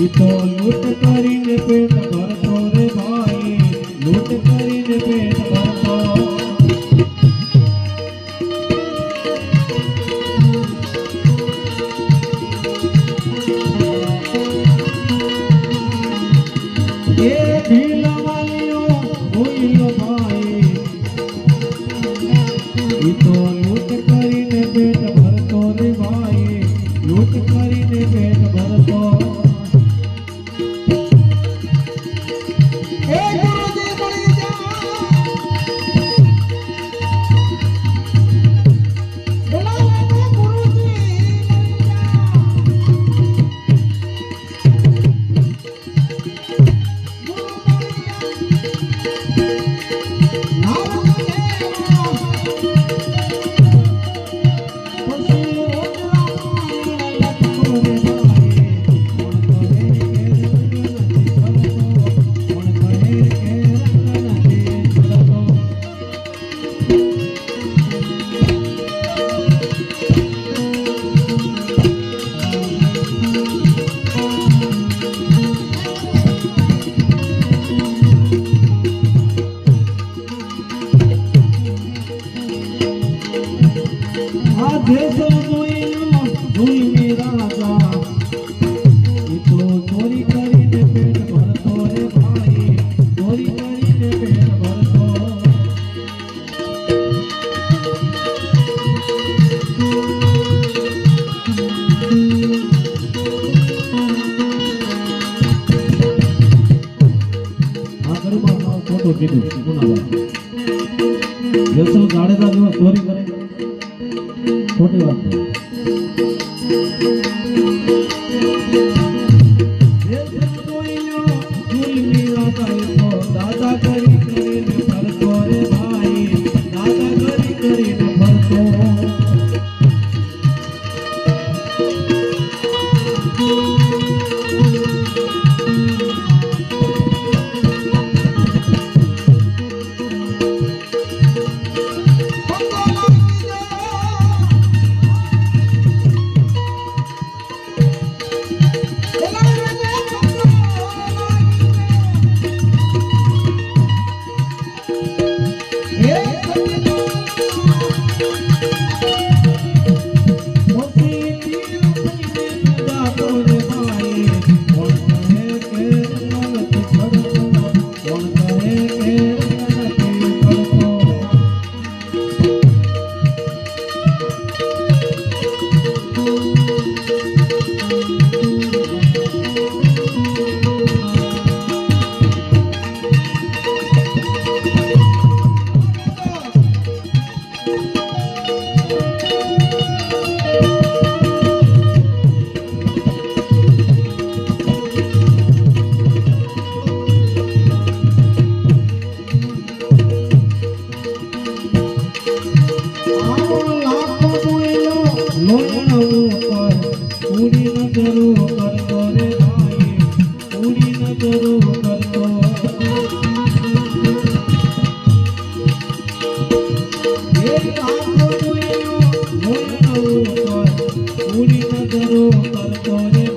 ઈ તો લૂંટ કરીને પેટ ભરતો રે ભાઈ લૂંટ કરીને પેટ ભરતો. એ ભીલવાળિયો જસો જાડેજા જેવા ચોરી કરે ખોટી વાત લોહણ ઉપર ઉડી નજરો કરતો રે ભાઈ ઉડી નજરો કરતો ઉડી કરતો રે